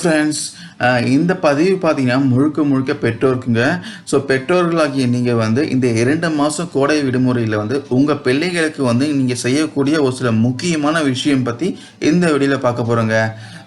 Friends இந்த பதிவு பார்த்தீங்கன்னா முழுக்க முழுக்க பெற்றோருக்குங்க. ஸோ பெற்றோர்களாகிய நீங்கள் வந்து இந்த இரண்டு மாதம் கோடை விடுமுறையில் வந்து உங்கள் பிள்ளைகளுக்கு வந்து நீங்கள் செய்யக்கூடிய ஒரு சில முக்கியமான விஷயம் பற்றி இந்த வீடியோவில் பார்க்க போகிறோங்க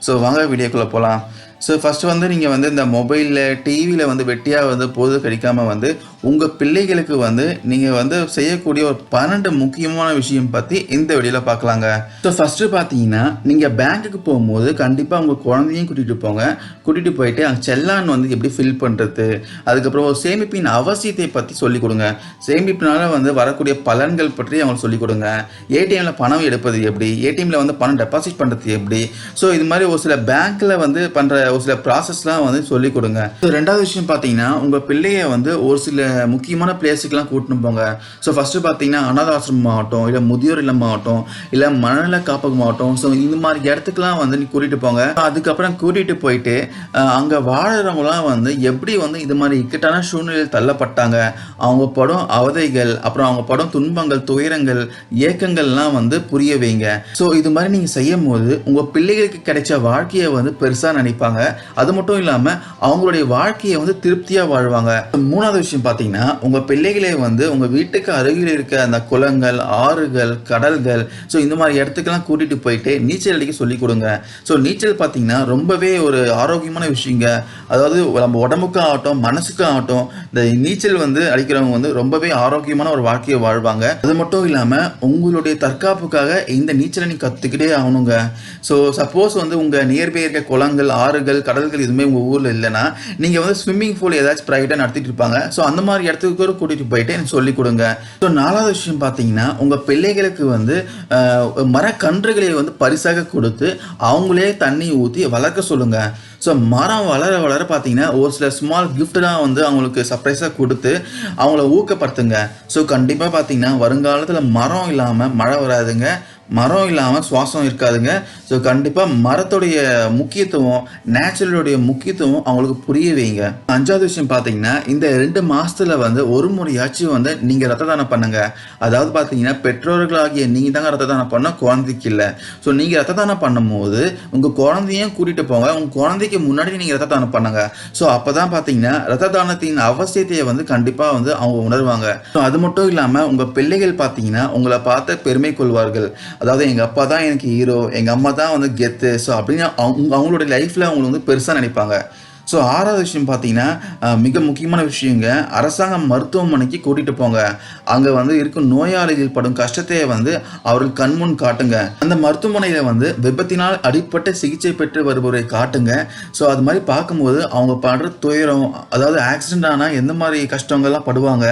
ஸோ வாங்க வீடியோக்குள்ளே போகலாம் ஸோ ஃபஸ்ட்டு வந்து நீங்கள் வந்து இந்த மொபைலில் டிவியில் வந்து வெட்டியாக வந்து பொழுது கிடைக்காமல் வந்து உங்கள் பிள்ளைகளுக்கு வந்து நீங்கள் வந்து செய்யக்கூடிய ஒரு பன்னெண்டு முக்கியமான விஷயம் பற்றி இந்த வீடியோவில் பார்க்கலாங்க ஸோ ஃபஸ்ட்டு பார்த்தீங்கன்னா நீங்கள் பேங்க்குக்கு போகும்போது கண்டிப்பாக உங்கள் குழந்தையும் கூட்டிகிட்டு போங்க. கூட்டிகிட்டு போயிட்டு அங்கே செல்லான் வந்து எப்படி ஃபில் பண்ணுறது அதுக்கப்புறம் ஒரு சேமிப்பின் அவசியத்தை பற்றி சொல்லிக் கொடுங்க. சேமிப்பினால வந்து வரக்கூடிய பலன்கள் பற்றி அவங்களுக்கு சொல்லிக் கொடுங்க. ஏடிஎம்மில் பணம் எடுப்பது எப்படி? ஏடிஎம்மில் வந்து பணம் டெபாசிட் பண்ணுறது எப்படி? ஸோ இது மாதிரி ஒரு சில பேங்க்கில் வந்து பண்ணுற ஒரு சில ப்ராசஸ்லாம் வந்து சொல்லிக் கொடுங்க. ஸோ ரெண்டாவது விஷயம் பார்த்தீங்கன்னா உங்கள் பிள்ளையை வந்து ஒரு சில முக்கியமான பிளேஸுக்கெலாம் கூட்டின்னு போங்க. ஸோ ஃபஸ்ட்டு பார்த்தீங்கன்னா அனாத ஆசிரமம் ஆகட்டும் இல்லை முதியோர் இல்லம் ஆகட்டும் இல்லை மனநல காப்பகம் ஆகட்டும் ஸோ இந்த மாதிரி இடத்துக்குலாம் வந்து நீ கூட்டிகிட்டு போங்க. அதுக்கப்புறம் கூட்டிகிட்டு போயிட்டு அங்கே வாழறவங்களாம் வந்து எப்படி வந்து இது மாதிரி இக்கட்டான சூழ்நிலையில் தள்ளப்பட்டாங்க. அவங்க படம் அவதைகள் அப்புறம் அவங்க படம் துன்பங்கள் துயரங்கள் ஏக்கங்கள்லாம் வந்து புரிய வைங்க. ஸோ இது மாதிரி நீங்கள் செய்யும் போது உங்கள் பிள்ளைகளுக்கு கிடைச்ச வாழ்க்கையை வந்து பெருசாக நினைப்பாங்க. அது மட்டும் இல்லாமல் அவங்களுடைய வாழ்க்கையை வந்து திருப்தியாக வாழ்வாங்க. மூணாவது விஷயம் பார்த்தீங்கன்னா பார்த்தீங்கன்னா உங்கள் பிள்ளைகளே வந்து உங்கள் வீட்டுக்கு அருகில் இருக்க அந்த குளங்கள் ஆறுகள் கடல்கள் ஸோ இந்த மாதிரி இடத்துக்கெல்லாம் கூட்டிகிட்டு போயிட்டு நீச்சல் அடிக்க சொல்லிக் கொடுங்க. ஸோ நீச்சல் பார்த்தீங்கன்னா ரொம்பவே ஒரு ஆரோக்கியமான விஷயங்க. அதாவது நம்ம உடம்புக்கும் ஆகட்டும் மனசுக்கும் ஆகட்டும் இந்த நீச்சல் வந்து அடிக்கிறவங்க வந்து ரொம்பவே ஆரோக்கியமான ஒரு வாழ்க்கையை வாழ்வாங்க. அது மட்டும் இல்லாமல் உங்களுடைய தற்காப்புக்காக இந்த நீச்சலை நீ கற்றுக்கிட்டே ஆகணுங்க. ஸோ சப்போஸ் வந்து உங்கள் நியர்பை இருக்க குளங்கள் ஆறுகள் கடல்கள் எதுவுமே உங்கள் ஊரில் இல்லைன்னா நீங்கள் வந்து ஸ்விம்மிங் பூல் ஏதாச்சும் ப்ரைவேட்டாக நடத்திட்டு இருப்பாங்க. ஸோ அந்த மாதிரி இடத்துக்கு கூட கூட்டிகிட்டு போயிட்டு எனக்கு சொல்லிக் கொடுங்க. ஸோ நாலாவது விஷயம் பார்த்தீங்கன்னா உங்கள் பிள்ளைகளுக்கு வந்து மரக்கன்றுகளை வந்து பரிசாக கொடுத்து அவங்களே தண்ணி ஊற்றி வளர்க்க சொல்லுங்கள் ஸோ மரம் வளர வளர பார்த்தீங்கன்னா ஒரு சில ஸ்மால் கிஃப்ட்லாம் வந்து அவங்களுக்கு சர்ப்ரைஸாக கொடுத்து அவங்கள ஊக்கப்படுத்துங்க. ஸோ கண்டிப்பாக பார்த்தீங்கன்னா வருங்காலத்தில் மரம் இல்லாமல் மழை வராதுங்க. மரம் இல்லாமல் சுவாசம் இருக்காதுங்க. ஸோ கண்டிப்பாக மரத்துடைய முக்கியத்துவம் நேச்சுரலுடைய முக்கியத்துவம் அவங்களுக்கு புரிய வைங்க. அஞ்சாவது விஷயம் பார்த்தீங்கன்னா இந்த ரெண்டு மாதத்தில் வந்து ஒரு முறையாச்சும் வந்து நீங்கள் ரத்த தானம் பண்ணுங்க. அதாவது பார்த்தீங்கன்னா பெற்றோர்களாகிய நீங்கள் தாங்க ரத்த தானம் பண்ண குழந்தைக்கு இல்லை. ஸோ நீங்கள் ரத்த தானம் பண்ணும்போது உங்கள் குழந்தையும் கூட்டிகிட்டு போங்க. உங்கள் குழந்தைக்கு முன்னாடி நீங்கள் ரத்த தானம் பண்ணுங்க. ஸோ அப்போ தான் பார்த்தீங்கன்னா ரத்த தானத்தின் அவசியத்தையை வந்து கண்டிப்பாக வந்து அவங்க உணர்வாங்க. ஸோ அது மட்டும் இல்லாமல் உங்கள் பிள்ளைகள் பார்த்தீங்கன்னா உங்களை பார்த்து பெருமை கொள்வார்கள். அதாவது எங்கள் அப்பா தான் எனக்கு ஹீரோ எங்கள் அம்மா தான் வந்து கெத்து. ஸோ அப்படின்னு அவங்க அவங்களோட லைஃப்பில் அவங்க வந்து பெருசாக நினைப்பாங்க. ஸோ ஆறாவது விஷயம் பார்த்தீங்கன்னா மிக முக்கியமான விஷயங்க. அரசாங்க மருத்துவமனைக்கு கூட்டிகிட்டு போங்க. அங்கே வந்து இருக்கும் நோயாளிகள் படும் கஷ்டத்தை வந்து அவர்கள் கண்முன் காட்டுங்க. அந்த மருத்துவமனையில் வந்து விபத்தினால் அடிப்பட்ட சிகிச்சை பெற்று வருபவரை காட்டுங்க. ஸோ அது மாதிரி பார்க்கும்போது அவங்க படுற துயரம் அதாவது ஆக்சிடென்ட் ஆனால் எந்த மாதிரி கஷ்டங்கள்லாம் படுவாங்க.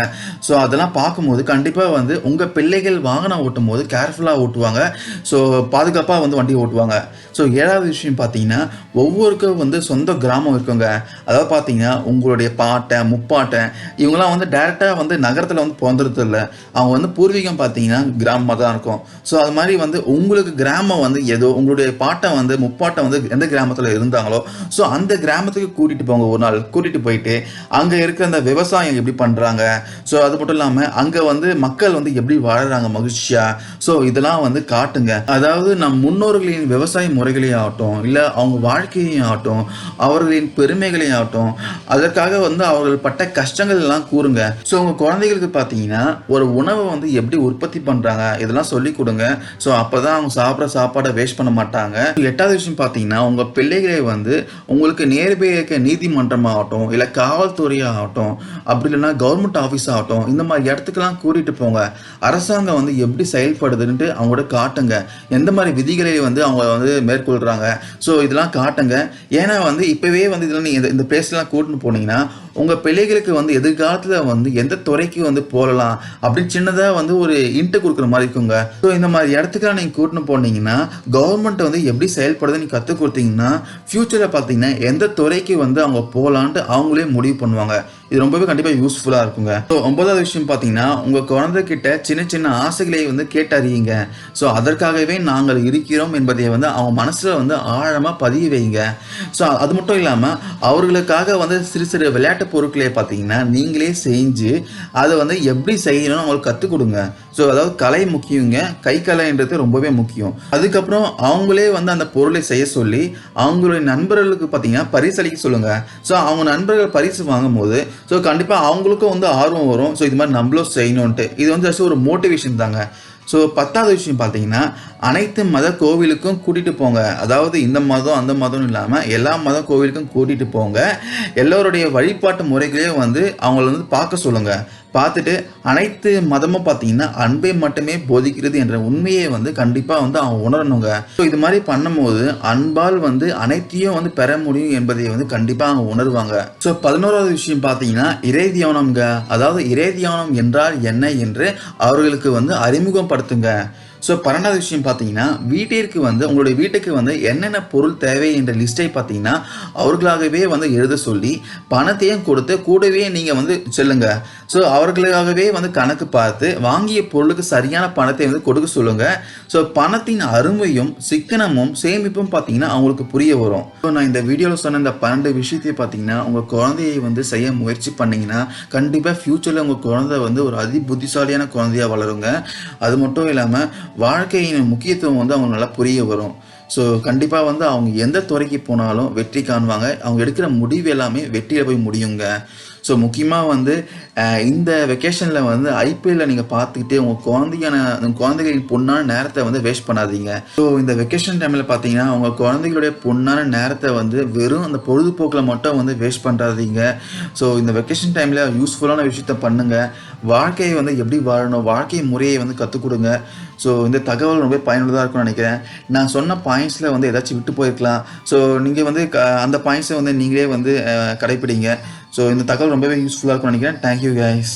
ஸோ அதெல்லாம் பார்க்கும்போது கண்டிப்பாக வந்து உங்கள் பிள்ளைகள் வாகனம் ஓட்டும் போது கேர்ஃபுல்லாக ஓட்டுவாங்க. ஸோ பாதுகாப்பாக வந்து வண்டி ஓட்டுவாங்க. ஸோ ஏழாவது விஷயம் பார்த்தீங்கன்னா ஒவ்வொருக்கும் வந்து சொந்த கிராமம் இருக்குங்க. அதாவது பார்த்தீங்கன்னா உங்களுடைய பாட்டை முப்பாட்டை இவங்கெல்லாம் வந்து டேரெக்டாக வந்து நகரத்தில் வந்து பிறந்துறது இல்லை. அவங்க வந்து பூர்வீகம் பார்த்தீங்கன்னா கிராமமாக தான் இருக்கும். ஸோ அது மாதிரி வந்து உங்களுக்கு கிராமம் வந்து ஏதோ உங்களுடைய பாட்டை வந்து முப்பாட்டை வந்து எந்த கிராமத்தில் இருந்தாங்களோ ஸோ அந்த கிராமத்துக்கு கூட்டிகிட்டு போங்க ஒரு நாள். கூட்டிகிட்டு போயிட்டு அங்கே இருக்கிற அந்த விவசாயம் எப்படி பண்ணுறாங்க ஸோ அது மட்டும் இல்லாமல் அங்கே வந்து மக்கள் வந்து எப்படி வாழுறாங்க மகிழ்ச்சியாக ஸோ இதெல்லாம் வந்து காட்டுங்க. அதாவது நம் முன்னோர்களின் விவசாய முறைகளையும் ஆகட்டும் இல்லை அவங்க வாழ்க்கையையும் ஆகட்டும் அவர்களின் பெருமைகளையும் ஆகட்டும் அதற்காக வந்து அவர்கள் பட்ட கஷ்டங்கள் எல்லாம் கூறுங்க. ஸோ உங்கள் குழந்தைகளுக்கு பார்த்தீங்கன்னா ஒரு உணவை வந்து எப்படி உற்பத்தி பண்ணுறாங்க இதெல்லாம் சொல்லி கொடுங்க. ஸோ அப்போ தான் அவங்க சாப்பிட்ற சாப்பாடை வேஸ்ட் பண்ண மாட்டாங்க. எட்டாவது விஷயம் பார்த்தீங்கன்னா உங்கள் பிள்ளைகளை வந்து உங்களுக்கு நேர்பை இருக்க நீதிமன்றமாகட்டும் இல்லை காவல்துறையாகட்டும் அப்படி இல்லைன்னா கவர்மெண்ட் ஆஃபீஸ் ஆகட்டும் இந்த மாதிரி இடத்துக்கெல்லாம் கூட்டிகிட்டு போங்க. அரசாங்கம் வந்து எப்படி செயல்படுதுன்ட்டு அவங்களோட காட்டுங்க. எந்த மாதிரி விதிகளை வந்து அவங்க வந்து மேற்கொள்கிறாங்க ஸோ இதெல்லாம் காட்டுங்க. ஏன்னா வந்து இப்போவே வந்து இதெல்லாம் நீங்கள் இந்த பிளேஸ்லாம் கூட்டின்னு போனீங்கன்னா உங்கள் பிள்ளைகளுக்கு வந்து எதிர்காலத்தில் வந்து எந்த துறைக்கு வந்து போகலாம் அப்படின்னு சின்னதாக வந்து ஒரு இன்ட்டு கொடுக்குற மாதிரி இருக்குங்க. ஸோ இந்த மாதிரி இடத்துக்குலாம் நீங்கள் கூட்டின்னு போனீங்கன்னா கவர்மெண்ட் வந்து எப்படி செயல்படுதுன்னு நீங்கள் கற்றுக் கொடுத்தீங்கன்னா ஃப்யூச்சரில் பார்த்தீங்கன்னா எந்த துறைக்கு வந்து அவங்க போகலான்ட்டு அவங்களே முடிவு பண்ணுவாங்க. இது ரொம்பவே கண்டிப்பாக யூஸ்ஃபுல்லாக இருக்குங்க. ஸோ ஒன்பதாவது விஷயம் பார்த்தீங்கன்னா உங்கள் குழந்தைகிட்ட சின்ன சின்ன ஆசைகளை வந்து கேட்டறியுங்க. ஸோ அதற்காகவே நாங்கள் இருக்கிறோம் என்பதை வந்து அவங்க மனசில் வந்து ஆழமாக பதிய வைங்க. ஸோ அது மட்டும் இல்லாமல் அவர்களுக்காக வந்து சிறு சிறு விளையாட்டு பொருட்களே பார்த்தீங்கன்னா நீங்களே செஞ்சு அதை வந்து எப்படி செய்யணும்னு அவங்களுக்கு கற்றுக் கொடுங்க. ஸோ அதாவது கலை முக்கியங்க. கை கலைன்றது ரொம்பவே முக்கியம். அதுக்கப்புறம் அவங்களே வந்து அந்த பொருளை செய்ய சொல்லி அவங்களுடைய நண்பர்களுக்கு பார்த்தீங்கன்னா பரிசளிக்க சொல்லுங்க. ஸோ அவங்க நண்பர்கள் பரிசு வாங்கும்போது ஸோ கண்டிப்பாக அவங்களுக்கும் வந்து ஆர்வம் வரும். ஸோ இது மாதிரி நம்மளும் செய்யணுன்ட்டு இது வந்து ஜஸ்ட் ஒரு மோட்டிவேஷன் தாங்க. ஸோ பத்தாவது விஷயம் பார்த்தீங்கன்னா அனைத்து மத கோவிலுக்கும் கூட்டிகிட்டு போங்க. அதாவது இந்த மதம் அந்த மதம் இல்லாமல் எல்லா மத கோவிலுக்கும் கூட்டிகிட்டு போங்க. எல்லோருடைய வழிபாட்டு முறைகளையும் வந்து அவங்கள வந்து பார்க்க சொல்லுங்கள் பார்த்துட்டு அனைத்து மதமும் பார்த்தீங்கன்னா அன்பை மட்டுமே போதிக்கிறது என்ற உண்மையை வந்து கண்டிப்பாக வந்து அவங்க உணரணுங்க. ஸோ இது மாதிரி பண்ணும்போது அன்பால் வந்து அனைத்தையும் வந்து பெற முடியும் என்பதை வந்து கண்டிப்பாக அவங்க உணர்வாங்க. ஸோ பதினோராவது விஷயம் பார்த்தீங்கன்னா இறை தியானம்ங்க. அதாவது இறை தியானம் என்றால் என்ன என்று அவர்களுக்கு வந்து அறிமுகம் அறிமுகப்படுத்துங்க ஸோ பன்னெண்டாவது விஷயம் பார்த்தீங்கன்னா வீட்டிற்கு வந்து உங்களுடைய வீட்டுக்கு வந்து என்னென்ன பொருள் தேவை என்ற லிஸ்ட்டை பார்த்தீங்கன்னா அவர்களாகவே வந்து எழுத சொல்லி பணத்தையும் கொடுத்து கூடவே நீங்கள் வந்து செல்லுங்கள் ஸோ அவர்களுக்காகவே வந்து கணக்கு பார்த்து வாங்கிய பொருளுக்கு சரியான பணத்தை வந்து கொடுக்க சொல்லுங்க. ஸோ பணத்தின் அருமையும் சிக்கனமும் சேமிப்பும் பார்த்தீங்கன்னா அவங்களுக்கு புரிய வரும். ஸோ நான் இந்த வீடியோவில் சொன்ன இந்த பன்னெண்டு விஷயத்தை பார்த்தீங்கன்னா உங்கள் குழந்தையை வந்து செய்ய முயற்சி பண்ணீங்கன்னா கண்டிப்பாக ஃப்யூச்சரில் உங்கள் குழந்தை வந்து ஒரு அதி புத்திசாலியான குழந்தையா வளருங்க. அது மட்டும் இல்லாமல் வாழ்க்கையின் முக்கியத்துவம் வந்து அவங்க நல்லா புரிய வரும். ஸோ கண்டிப்பாக வந்து அவங்க எந்த துறைக்கு போனாலும் வெற்றி காணுவாங்க அவங்க எடுக்கிற முடிவு எல்லாமே வெற்றியில் போய் முடியுங்க. ஸோ முக்கியமாக வந்து இந்த வெக்கேஷனில் வந்து ஐபிஎல்ல நீங்கள் பார்த்துக்கிட்டே உங்கள் குழந்தையான உங்க குழந்தைகளின் பொண்ணான நேரத்தை வந்து வேஸ்ட் பண்ணாதீங்க. ஸோ இந்த வெக்கேஷன் டைமில் பார்த்தீங்கன்னா உங்கள் குழந்தைகளுடைய பொண்ணான நேரத்தை வந்து வெறும் அந்த பொழுதுபோக்கில் மட்டும் வந்து வேஸ்ட் பண்ணுறாதீங்க ஸோ இந்த வெக்கேஷன் டைமில் யூஸ்ஃபுல்லான விஷயத்த பண்ணுங்கள் வாழ்க்கையை வந்து எப்படி வாழணும்? வாழ்க்கை முறையை வந்து கற்றுக் கொடுங்க. ஸோ இந்த தகவல் ரொம்ப பயனுள்ளதாக இருக்கும்னு நினைக்கிறேன். நான் சொன்ன பாயிண்ட்ஸில் வந்து ஏதாச்சும் விட்டு போயிருக்கலாம். ஸோ நீங்கள் வந்து க அந்த பாயிண்ட்ஸை வந்து நீங்களே வந்து கடைப்பிடிங்க. ஸோ இந்த தகவல் ரொம்பவே யூஸ்ஃபுல்லாக இருக்கும்னு நினைக்கிறேன். Thank you guys